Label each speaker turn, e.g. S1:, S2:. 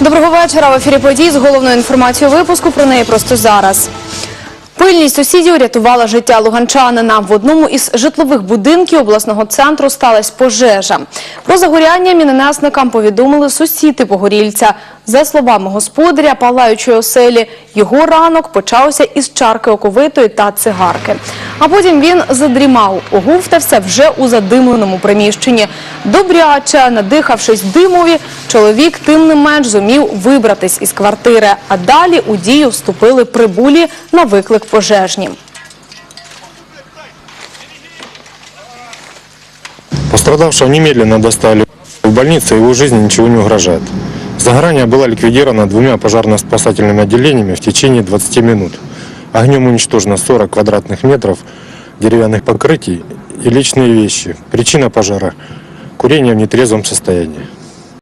S1: Доброго вечора. В ефірі подій з головною інформацією випуску. Про неї просто зараз. Пильність сусідів рятувала життя луганчанина. В одному із житлових будинків обласного центру сталася пожежа. Про загоряння міненесникам повідомили сусіди погорільця. За словами господаря палаючої оселі, його ранок почався із чарки оковитої та цигарки. А потім він задрімав, оговтався вже у задимленому приміщенні. Добряче, надихавшись димові, чоловік тим не менш зумів вибратись із квартири. А далі у дію вступили прибулі на виклик пожежні.
S2: Пострадавшего немедленно доставили в больницу, его жизни ничего не угрожает. Загорание было ликвидировано двумя пожарно-спасательными отделениями в течение 20 минут. Огнем уничтожено 40 квадратных метров деревянных покрытий и личные вещи. Причина пожара – курение в нетрезвом состоянии.